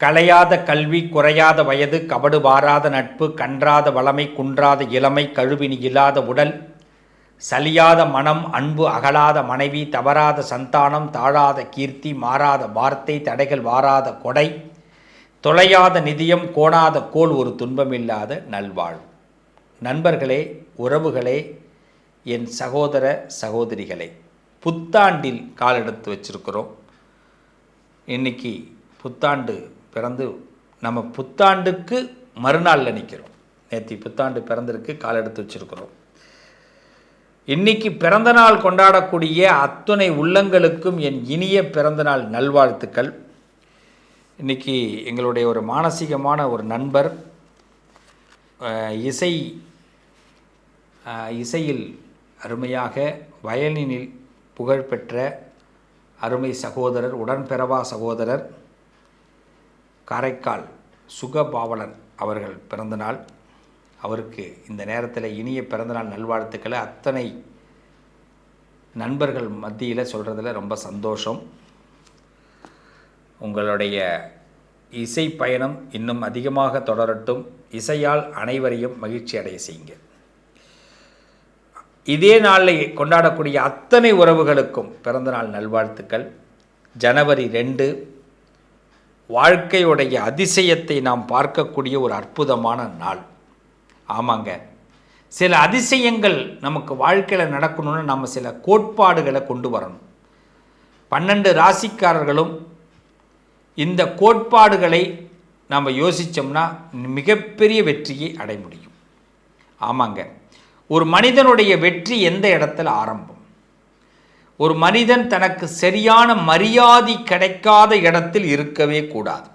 கலையாத கல்வி குறையாத வயது கபடு வாராத நட்பு கன்றாத வளமை குன்றாத இளமை கழுவினி இல்லாத உடல் சலியாத மனம் அன்பு அகலாத மனைவி தவறாத சந்தானம் தாழாத கீர்த்தி மாறாத வார்த்தை தடைகள் வாராத கொடை தொலையாத நிதியம் கோணாத கோல் ஒரு துன்பமில்லாத நல்வாழ்வு. நண்பர்களே உறவுகளே என் சகோதர சகோதரிகளே புத்தாண்டில் காலெடுத்து வச்சிருக்கிறோம். இன்னைக்கு புத்தாண்டு பிறந்து நம்ம புத்தாண்டுக்கு மறுநாளில் நிற்கிறோம் நேற்று புத்தாண்டு பிறந்திருக்கு கால் எடுத்து வச்சிருக்கிறோம். இன்னைக்கு பிறந்தநாள் கொண்டாடக்கூடிய அத்துணை உள்ளங்களுக்கும் என் இனிய பிறந்தநாள் நல்வாழ்த்துக்கள். இன்னைக்கு எங்களுடைய ஒரு மானசீகமான ஒரு நண்பர் இசை இசையில் அருமையாக வயலினில் புகழ்பெற்ற அருமை சகோதரர் உடன்பிறவா சகோதரர் காரைக்கால் சுகபாவலன் அவர்கள் பிறந்தநாள். அவருக்கு இந்த நேரத்தில் இனிய பிறந்தநாள் நல்வாழ்த்துக்களை அத்தனை நண்பர்கள் மத்தியில் சொல்கிறதுல ரொம்ப சந்தோஷம். உங்களுடைய இசை பயணம் இன்னும் அதிகமாக தொடரட்டும். இசையால் அனைவரையும் மகிழ்ச்சி அடைய செய்யுங்க. இதே நாளில் கொண்டாடக்கூடிய அத்தனை உறவுகளுக்கும் பிறந்தநாள் நல்வாழ்த்துக்கள். ஜனவரி ரெண்டு வாழ்க்கையுடைய அதிசயத்தை நாம் பார்க்கக்கூடிய ஒரு அற்புதமான நாள். ஆமாங்க. சில அதிசயங்கள் நமக்கு வாழ்க்கையில் நடக்கணும்னு நம்ம சில கோட்பாடுகளை கொண்டு வரணும். பன்னெண்டு ராசிக்காரர்களும் இந்த கோட்பாடுகளை நம்ம யோசித்தோம்னா மிகப்பெரிய வெற்றியை அடைய முடியும் ஆமாங்க. ஒரு மனிதனுடைய வெற்றி எந்த இடத்துல ஆரம்பம்? ஒரு மனிதன் தனக்கு சரியான மரியாதை கிடைக்காத இடத்தில் இருக்கவே கூடாது.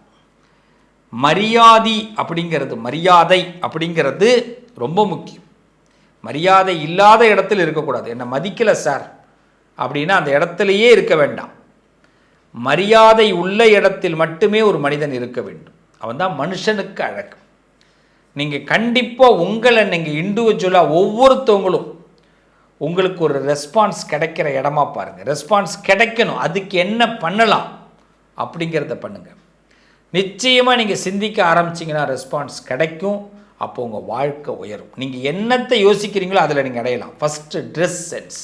மரியாதை அப்படிங்கிறது மரியாதை அப்படிங்கிறது ரொம்ப முக்கியம். மரியாதை இல்லாத இடத்தில் இருக்கக்கூடாது. என்னை மதிக்கலை சார் அப்படின்னா அந்த இடத்துலையே இருக்க வேண்டாம். மரியாதை உள்ள இடத்தில் மட்டுமே ஒரு மனிதன் இருக்க வேண்டும். அவன் தான் மனுஷனுக்கு அழகு. நீங்கள் கண்டிப்பாக உங்களை நீங்கள் இண்டிவிஜுவலாக ஒவ்வொருத்தவங்களும் உங்களுக்கு ஒரு ரெஸ்பான்ஸ் கிடைக்கிற இடமா பாருங்கள் ரெஸ்பான்ஸ் கிடைக்கணும். அதுக்கு என்ன பண்ணலாம்? அப்படிங்கிறத பண்ணுங்கள் நிச்சயமாக நீங்கள் சிந்திக்க ஆரம்பிச்சிங்கன்னா ரெஸ்பான்ஸ் கிடைக்கும். அப்போ உங்கள் வாழ்க்கை உயரும். நீங்கள் என்னத்தை யோசிக்கிறீங்களோ அதில் நீங்கள் அடையலாம். ஃபஸ்ட்டு ட்ரெஸ் சென்ஸ்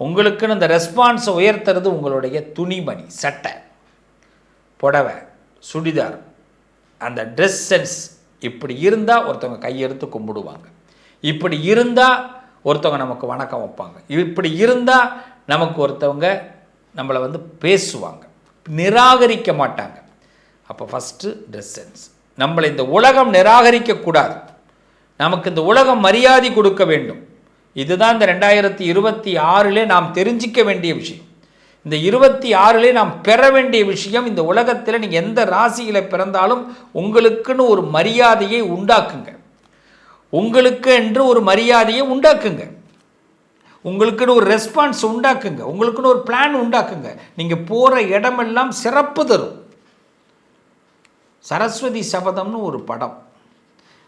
உங்களுக்குன்னு இந்த ரெஸ்பான்ஸை உயர்த்துறது உங்களுடைய துணிமணி சட்டை புடவை சுடிதார். அந்த ட்ரெஸ் சென்ஸ் இப்படி இருந்தால் ஒருத்தவங்க கையெடுத்து கும்பிடுவாங்க. இப்படி இருந்தால் ஒருத்தவங்க நமக்கு வணக்கம் வைப்பாங்க. இப்படி இருந்தால் நமக்கு ஒருத்தவங்க நம்மளை வந்து பேசுவாங்க. நிராகரிக்க மாட்டாங்க. அப்போ ஃபஸ்ட்டு ட்ரெஸ் சென்ஸ் நம்மளை இந்த உலகம் நிராகரிக்கக்கூடாது நமக்கு இந்த உலகம் மரியாதை கொடுக்க வேண்டும். இதுதான் இந்த ரெண்டாயிரத்தி இருபத்தி ஆறிலே நாம் தெரிஞ்சிக்க வேண்டிய விஷயம். இந்த இருபத்தி ஆறிலே நாம் பெற வேண்டிய விஷயம் இந்த உலகத்தில் நீங்கள் எந்த ராசியில் பிறந்தாலும் உங்களுக்குன்னு ஒரு மரியாதையை உண்டாக்குங்க. உங்களுக்கு என்று ஒரு மரியாதையை உண்டாக்குங்க. உங்களுக்குன்னு ஒரு ரெஸ்பான்ஸ் உண்டாக்குங்க. உங்களுக்குன்னு ஒரு பிளான் உண்டாக்குங்க. நீங்கள் போகிற இடமெல்லாம் சிறப்பு தரும். சரஸ்வதி சபதம்னு ஒரு படம்.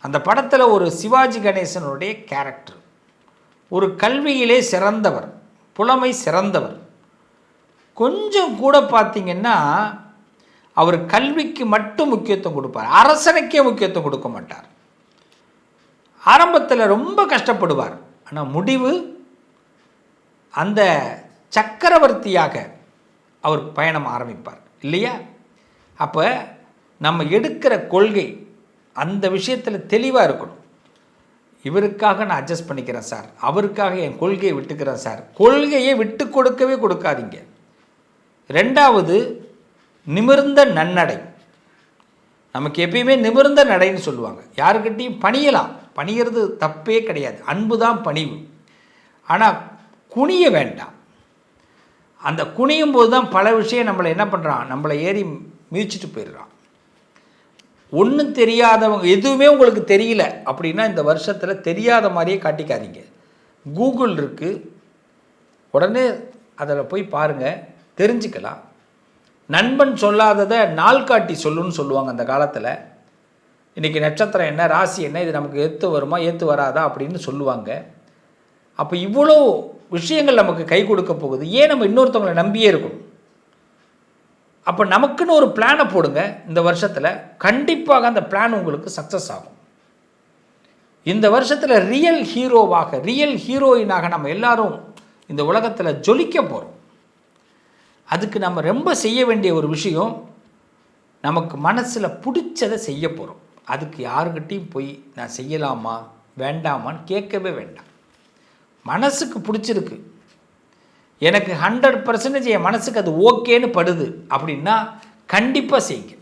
அந்த படத்தில் ஒரு சிவாஜி கணேசனுடைய கேரக்டர் ஒரு கல்வியிலே சிறந்தவர். புலமை சிறந்தவர். கொஞ்சம் கூட பார்த்தீங்கன்னா அவர் கல்விக்கு மட்டும் முக்கியத்துவம் கொடுப்பார். அரசனுக்கே முக்கியத்துவம் கொடுக்க மாட்டார். ஆரம்பத்தில் ரொம்ப கஷ்டப்படுவார். ஆனால் முடிவு அந்த சக்கரவர்த்தியாக அவர் பயணம் ஆரம்பிப்பார். இல்லையா? அப்போ நம்ம எடுக்கிற கொள்கை அந்த விஷயத்தில் தெளிவாக இருக்கணும். இவருக்காக நான் அட்ஜஸ்ட் பண்ணிக்கிறேன் சார். அவருக்காக என் கொள்கையை விட்டுக்கிறேன் சார். கொள்கையை விட்டு கொடுக்கவே கொடுக்காதீங்க. ரெண்டாவது நிமிர்ந்த நன்னடை. நமக்கு எப்பயுமே நிமிர்ந்த நடைன்னு சொல்லுவாங்க. யாருக்கிட்டையும் பணியலாம். பணிகிறது தப்பே கிடையாது. அன்பு தான் பணிவு. ஆனால் குனிய வேண்டாம். அந்த குனியும் போது தான் பல விஷயம் நம்மளை என்ன பண்ணுறான் நம்மளை ஏறி மிதிச்சிட்டு போயிடுறான். ஒன்றும் தெரியாதவங்க எதுவுமே உங்களுக்கு தெரியல அப்படின்னா இந்த வருஷத்தில் தெரியாத மாதிரியே காட்டிக்காதீங்க. கூகுள் இருக்குது உடனே அதில் போய் பாருங்கள் தெரிஞ்சுக்கலாம். நண்பன் சொல்லாததை நாள் காட்டி சொல்லுன்னு சொல்லுவாங்க அந்த காலத்தில். இன்றைக்கி நட்சத்திரம் என்ன ராசி என்ன இது நமக்கு ஏற்று வருமா ஏற்று வராதா அப்படின்னு சொல்லுவாங்க. அப்போ இவ்வளோ விஷயங்கள் நமக்கு கை கொடுக்க போகுது. ஏன் நம்ம இன்னொருத்தவங்களை நம்பியே இருக்கணும்? அப்போ நமக்குன்னு ஒரு பிளானை போடுங்க இந்த வருஷத்தில். கண்டிப்பாக அந்த பிளான் உங்களுக்கு சக்ஸஸ் ஆகும். இந்த வருஷத்தில் ரியல் ஹீரோவாக ரியல் ஹீரோயினாக நம்ம எல்லாரும் இந்த உலகத்தில் ஜொலிக்க போகிறோம் அதுக்கு நம்ம ரொம்ப செய்ய வேண்டிய ஒரு விஷயம் நமக்கு மனசில் பிடிச்சதை செய்ய போகிறோம் அதுக்கு யாருக்கிட்டையும் போய் நான் செய்யலாமா வேண்டாமான்னு கேட்கவே வேண்டாம். மனசுக்கு பிடிச்சிருக்கு. எனக்கு ஹண்ட்ரட் பர்சன்டேஜ் என் மனசுக்கு அது ஓகேன்னு படுது அப்படின்னா கண்டிப்பாக செய்யுங்க.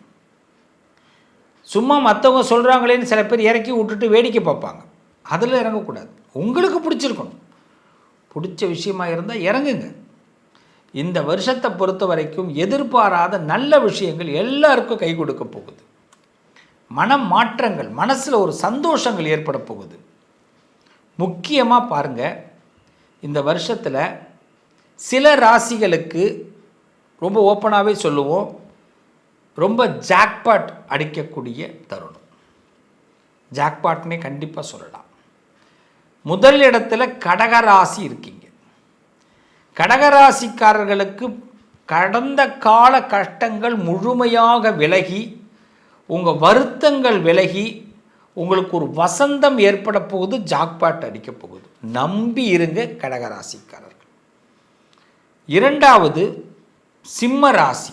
சும்மா மற்றவங்க சொல்கிறாங்களேன்னு சில பேர் இறக்கி விட்டுட்டு வேடிக்கை பார்ப்பாங்க. அதில் இறங்கக்கூடாது. உங்களுக்கு பிடிச்சிருக்கணும். பிடிச்ச விஷயமா இருந்தால் இறங்குங்க. இந்த வருஷத்தை பொறுத்த வரைக்கும் எதிர்பாராத நல்ல விஷயங்கள் எல்லாருக்கும் கை கொடுக்க போகுது. மன மாற்றங்கள் மனசில் ஒரு சந்தோஷங்கள் ஏற்பட போகுது. முக்கியமாக பாருங்கள் இந்த வருஷத்தில் சில ராசிகளுக்கு ரொம்ப ஓப்பனாகவே சொல்லுவோம் ரொம்ப ஜாக்பாட் அடிக்கக்கூடிய தருணம். ஜாக்பாட்னே கண்டிப்பாக சொல்லலாம். முதல் இடத்துல கடகராசி இருக்கீங்க. கடகராசிக்காரர்களுக்கு கடந்த கால கஷ்டங்கள் முழுமையாக விலகி உங்கள் வருத்தங்கள் விலகி உங்களுக்கு ஒரு வசந்தம் ஏற்பட போகுது ஜாக்பாட் அடிக்க போகுது. நம்பி இருங்க கடகராசிக்காரர்கள். இரண்டாவது சிம்ம ராசி.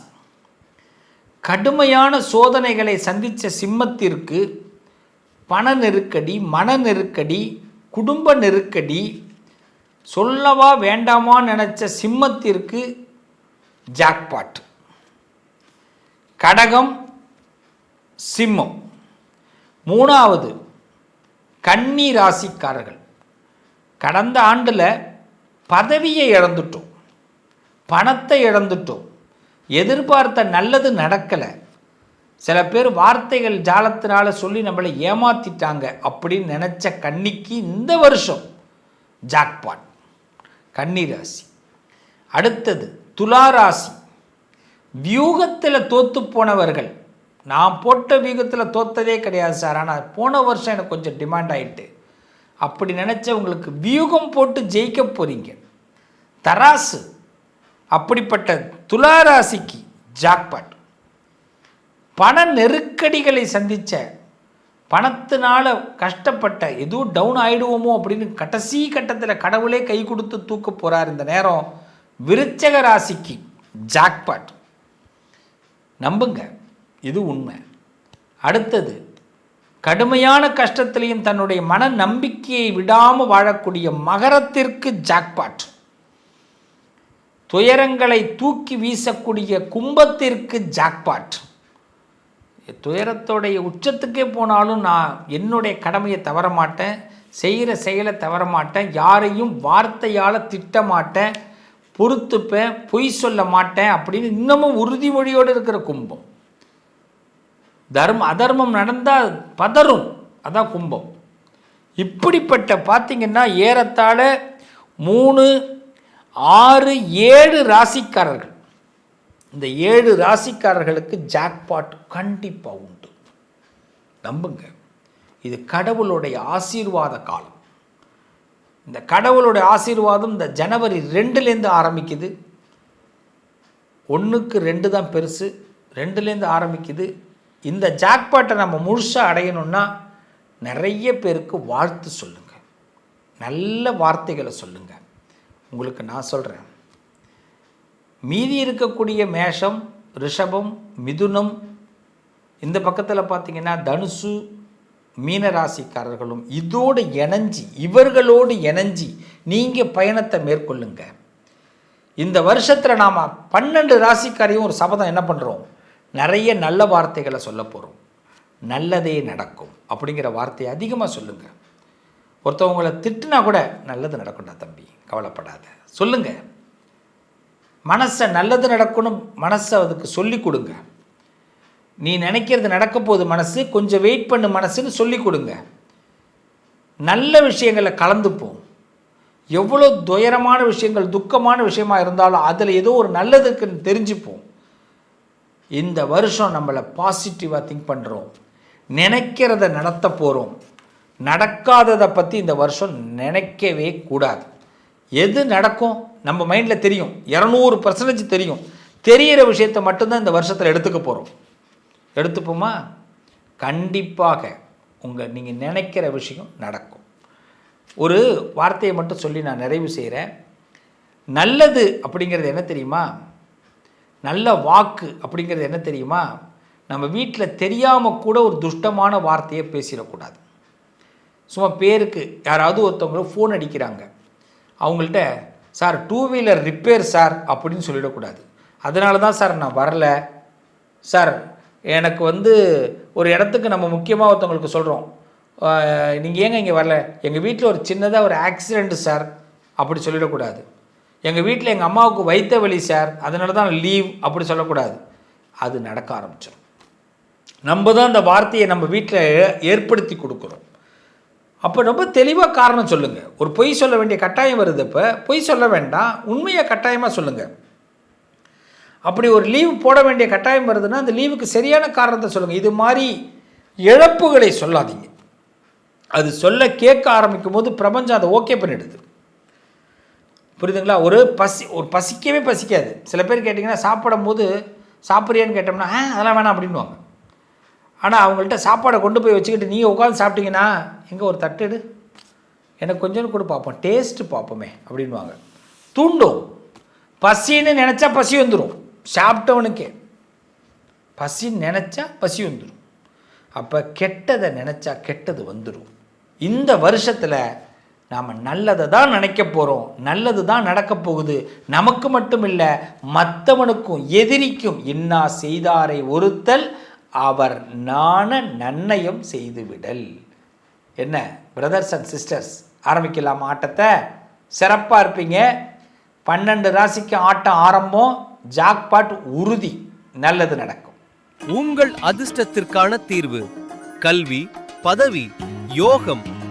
கடுமையான சோதனைகளை சந்தித்த சிம்மத்திற்கு பண நெருக்கடி மன நெருக்கடி குடும்ப நெருக்கடி சொல்லவா வேண்டாமா நினச்ச சிம்மத்திற்கு ஜாக்பாட். கடகம் சிம்மம். மூணாவது கன்னி ராசிக்காரர்கள். கடந்த ஆண்டில் பதவியை இழந்துட்டோம். பணத்தை இழந்துட்டோம். எதிர்பார்த்த நல்லது நடக்கலை. சில பேர் வார்த்தைகள் ஜாலத்தினால் சொல்லி நம்மளை ஏமாத்திட்டாங்க அப்படின்னு நினச்ச கன்னிக்கு இந்த வருஷம் ஜாக்பாட் கன்னி ராசி. அடுத்தது துலா ராசி. வியூகத்தில் தோத்து போனவர்கள். நான் போட்ட வியூகத்தில் தோத்ததே கிடையாது சார். ஆனால் போன வருஷம் எனக்கு கொஞ்சம் டிமாண்ட் ஆகிட்டு அப்படி நினச்ச உங்களுக்கு வியூகம் போட்டு ஜெயிக்க போகிறீங்க தராசு. அப்படிப்பட்ட துளாராசிக்கு ஜாக்பாட். பண நெருக்கடிகளை சந்தித்த பணத்தினால் கஷ்டப்பட்ட எதுவும் டவுன் ஆகிடுவோமோ அப்படின்னு கடைசி கட்டத்தில் கடவுளே கை கொடுத்து தூக்க போகிறார் இந்த நேரம் விருச்சக ராசிக்கு ஜாக்பாட். நம்புங்க. இது உண்மை. அடுத்தது கடுமையான கஷ்டத்திலையும் தன்னுடைய மன நம்பிக்கையை விடாமல் வாழக்கூடிய மகரத்திற்கு ஜாக்பாட். துயரங்களை தூக்கி வீசக்கூடிய கும்பத்திற்கு ஜாக்பாட். துயரத்தோடைய உச்சத்துக்கே போனாலும் நான் என்னுடைய கடமையை தவற மாட்டேன் செய்கிற செயலை தவற மாட்டேன் யாரையும் வார்த்தையால் திட்ட மாட்டேன் பொறுத்துப்பேன் பொய் சொல்ல மாட்டேன் அப்படின்னு இன்னமும் உறுதிமொழியோடு இருக்கிற கும்பம். தர்ம அதர்மம் நடந்தால் பதறும். அதான் கும்பம். இப்படிப்பட்ட பார்த்திங்கன்னா ஏறத்தாழ மூணு ஆறு ஏழு ராசிக்காரர்கள். இந்த ஏழு ராசிக்காரர்களுக்கு ஜாக்பாட் கண்டிப்பாக உண்டு. நம்புங்க. இது கடவுளுடைய ஆசீர்வாத காலம். இந்த கடவுளுடைய ஆசீர்வாதம் இந்த ஜனவரி ரெண்டுலேருந்து ஆரம்பிக்குது. ஒன்றுக்கு ரெண்டு தான் பெருசு. ரெண்டுலேருந்து ஆரம்பிக்குது. இந்த ஜாக்பாட்டை நம்ம முழுசாக அடையணும்னா நிறைய பேருக்கு வாழ்த்து சொல்லுங்கள் நல்ல வார்த்தைகளை சொல்லுங்கள் உங்களுக்கு நான் சொல்கிறேன் மீதி இருக்கக்கூடிய மேஷம் ரிஷபம் மிதுனம் இந்த பக்கத்தில் பார்த்தீங்கன்னா தனுசு மீனராசிக்காரர்களும் இதோடு இணைஞ்சி இவர்களோடு இணைஞ்சி நீங்கள் பயணத்தை மேற்கொள்ளுங்க. இந்த வருஷத்தில் நாம் பன்னெண்டு ராசிக்காரையும் ஒரு சபதம் என்ன பண்ணுறோம் நிறைய நல்ல வார்த்தைகளை சொல்ல போகிறோம் நல்லதே நடக்கும் அப்படிங்கிற வார்த்தையை அதிகமாக சொல்லுங்கள் ஒருத்தவங்களை திட்டுனா கூட நல்லது நடக்கும்டா தம்பி கவலைப்படாத. சொல்லுங்கள் மனசை நல்லது நடக்கணும் மனசை அதுக்கு சொல்லி கொடுங்க. நீ நினைக்கிறது நடக்க போகுது மனசு கொஞ்சம் வெயிட் பண்ணு மனசுன்னு சொல்லி கொடுங்க. நல்ல விஷயங்களை கலந்துப்போம். எவ்வளோ துயரமான விஷயங்கள் துக்கமான விஷயமா இருந்தாலும் அதில் ஏதோ ஒரு நல்லதுக்குன்னு தெரிஞ்சுப்போம். இந்த வருஷம் நம்மளை பாசிட்டிவாக திங்க் பண்ணுறோம் நினைக்கிறத நடத்த போகிறோம் நடக்காததை பற்றி இந்த வருஷம் நினைக்கவே கூடாது. எது நடக்கும்? நம்ம மைண்டில் தெரியும். இரநூறு பர்சன்டேஜ் தெரியும். தெரியிற விஷயத்தை மட்டும்தான் இந்த வருஷத்தில் எடுத்துக்க போகிறோம் எடுத்துப்போமா? கண்டிப்பாக உங்கள் நீங்கள் நினைக்கிற விஷயம் நடக்கும். ஒரு வார்த்தையை மட்டும் சொல்லி நான் நிறைவு செய்கிறேன் நல்லது அப்படிங்கிறது என்ன தெரியுமா? நல்ல வாக்கு அப்படிங்கிறது என்ன தெரியுமா? நம்ம வீட்டில் தெரியாமல் கூட ஒரு துஷ்டமான வார்த்தையை பேசிடக்கூடாது. சும்மா பேருக்கு யாராவது ஒருத்தவங்க ஃபோன் அடிக்கிறாங்க. அவங்கள்ட்ட sir two wheeler repair sir அப்படின்னு சொல்லிடக்கூடாது. அதனால தான் சார் நான் வரல. சார் எனக்கு வந்து ஒரு இடத்துக்கு நம்ம முக்கியமாக ஒருத்தவங்களுக்கு சொல்கிறோம் நீங்கள் ஏங்க இங்கே வரல? எங்கள் வீட்டில் ஒரு சின்னதாக ஒரு ஆக்சிடெண்ட்டு சார் அப்படி சொல்லிடக்கூடாது. எங்கள் வீட்டில் எங்கள் அம்மாவுக்கு வைத்த வழி சார் அதனால தான் லீவ் அப்படி சொல்லக்கூடாது. அது நடக்க ஆரம்பிச்சிடும் நம்ம தான் அந்த வார்த்தையை நம்ம வீட்டில் ஏற்படுத்தி கொடுக்குறோம். அப்போ ரொம்ப தெளிவாக காரணம் சொல்லுங்கள் ஒரு பொய் சொல்ல வேண்டிய கட்டாயம் வருது இப்போ பொய் சொல்ல வேண்டாம் உண்மையை கட்டாயமாக சொல்லுங்கள் அப்படி ஒரு லீவு போட வேண்டிய கட்டாயம் வருதுன்னா அந்த லீவுக்கு சரியான காரணத்தை சொல்லுங்கள் இது மாதிரி இழப்புகளை சொல்லாதீங்க. அது சொல்ல கேட்க ஆரம்பிக்கும் போது பிரபஞ்சம் அதை ஓகே பண்ணிடுது. புரியுதுங்களா? ஒரு பசி ஒரு பசிக்கவே பசிக்காது. சில பேர் கேட்டிங்கன்னா சாப்பிடும் போது சாப்பிட்றியான்னு கேட்டோம்னா ஆ அதெல்லாம் வேணாம் அப்படின்வாங்க ஆனால் அவங்கள்ட்ட சாப்பாடை கொண்டு போய் வச்சுக்கிட்டு நீங்கள் உட்காந்து சாப்பிட்டீங்கன்னா எங்கே ஒரு தட்டு எடு. எனக்கு கொஞ்சம் கூட பார்ப்போம் டேஸ்ட்டு பார்ப்போமே அப்படின்வாங்க தூண்டும். பசின்னு நினச்சா பசி வந்துடும் சாப்பிட்டவனுக்கே. பசின்னு நினச்சா பசி வந்துடும் அப்போ கெட்டதை நினச்சா கெட்டது வந்துடும் இந்த வருஷத்தில் நாம் நல்லதை தான் நினைக்க போகிறோம் நல்லது தான் நடக்க போகுது. நமக்கு மட்டும் இல்லை மற்றவனுக்கும் எதிரிக்கும் இன்னா செய்தாரை ஒருத்தல் அவர் நாண நன்னயம் செய்துவிடல். என்ன? பிரதர்ஸ் அண்ட் சிஸ்டர்ஸ் ஆரம்பிக்கலாம் ஆட்டத்தை. சிறப்பாக இருப்பீங்க. பன்னெண்டு ராசிக்கு ஆட்டம் ஆரம்பம். ஜாக்பாட் உறுதி. நல்லது நடக்கும். உங்கள் அதிர்ஷ்டத்திற்கான தீர்வு கல்வி பதவி யோகம்